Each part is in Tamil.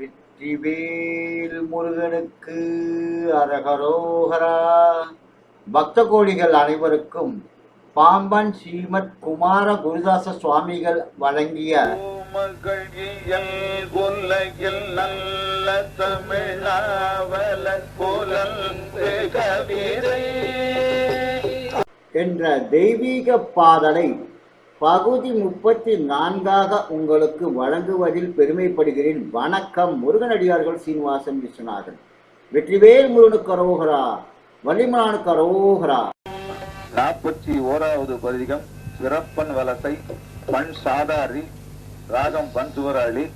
வெற்றிவேல் முருகனுக்கு அரகரோகரா. பக்த கோடிகள் அனைவருக்கும் பாம்பன் ஸ்ரீமத் குமார குருதாச சுவாமிகள் வழங்கிய நல்ல தமிழாவல என்ற தெய்வீக பாடலை பகுதி முப்பத்தி நான்காக உங்களுக்கு வழங்குவதில் பெருமைப்படுகிறேன். வணக்கம் முருகனடியார்கள் சீனிவாசன் விஸ்வநாதன். வெற்றிவேல் முருகனுக்கு அரோகரா வள்ளிமலானுக்கு அரோகரா. நாற்பத்தி ஓராவது பதிகம் சிறப்பன் வலசை பண் சாதாரி ராகம் பன்சுவராளி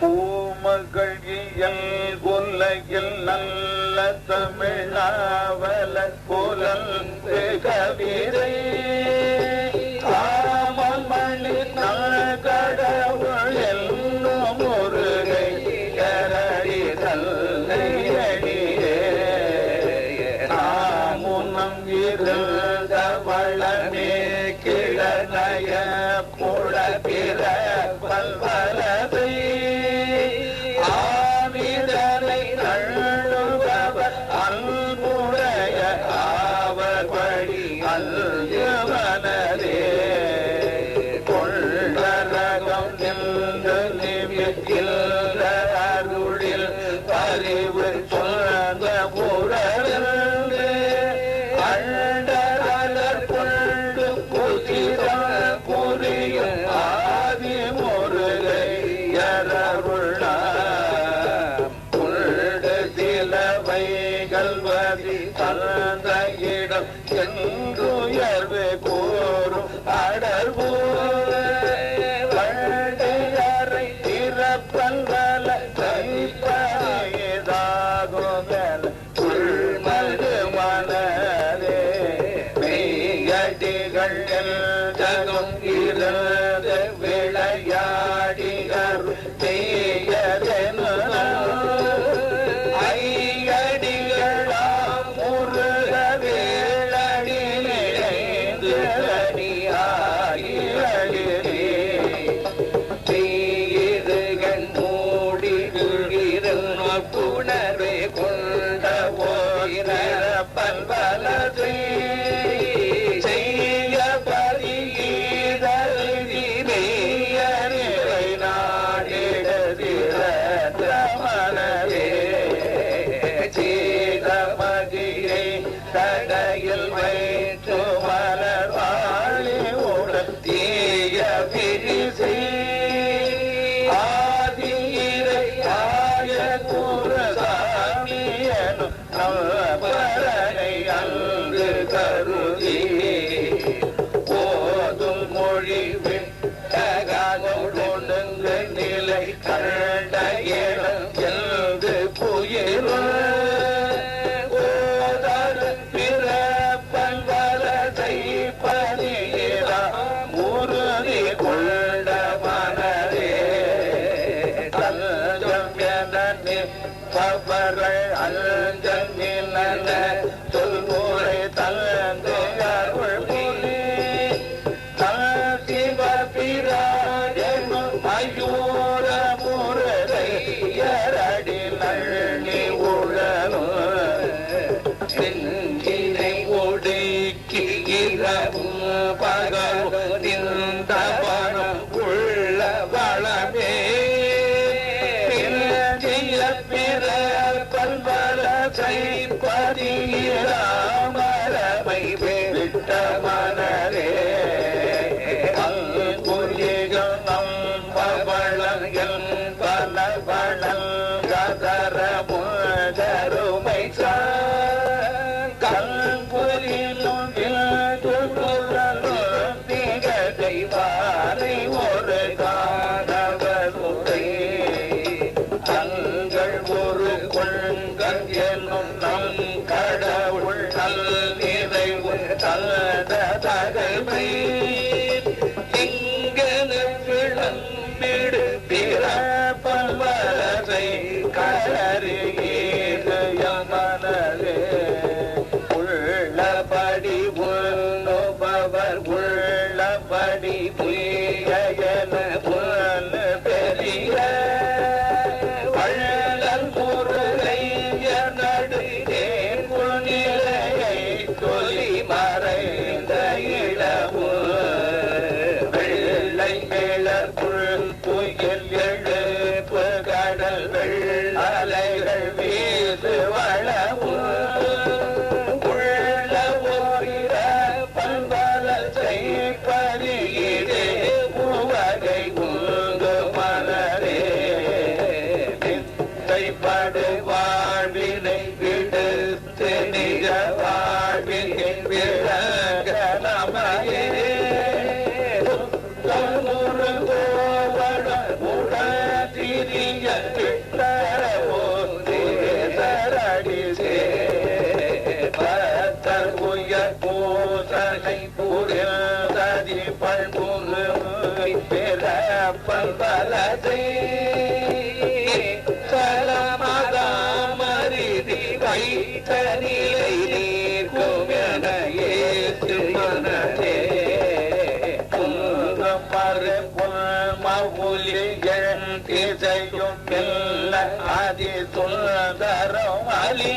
பூமகள் இயல் கொல்லையில் நல்ல தமிழாவல புலல் கவிதை. என்றுயர்வு கூறும் அடர்பூ விழுகிற ಪ್ರಭ என நிற்பவர்கள் அஞ்சல் நிலன சொல்முறை தந்து அருள் புரி. சிவ மயூர எரடி பிறந்திய பிற பல்வல செய்பதிராமரமை விட்ட தங்கள் ஒரு கொள்கள் என்னும் நம் கடவுள் நல் நிறைவு தந்த தகமை இங்கன விளம்பிடு பிற பல்வரை கலருகீர பாடு வாழ்வினை விடுத்து நிக வாழ்வினை விளங்க நமையே. கல்முரு கோவட உடதிரிய கிட்ட ஓரடி சே. பத்தர் உயர் பூசகை புரிந்ததி பண்புரு பெற பல்பலதை அதி சுந்தரம் அலி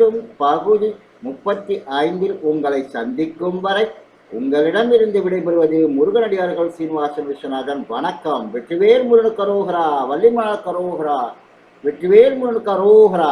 மீண்டும் பகுதி முப்பத்தி ஐந்தில் உங்களை சந்திக்கும் வரை உங்களிடமிருந்து விடைபெறுவது முருகனடியார்கள் சீனிவாசன் விஸ்வநாதன். வணக்கம். வெற்றிவேல் முருகன் கரோகரா வள்ளிமலர் கரோகரா வெற்றிவேல் முருகன் கரோகரா.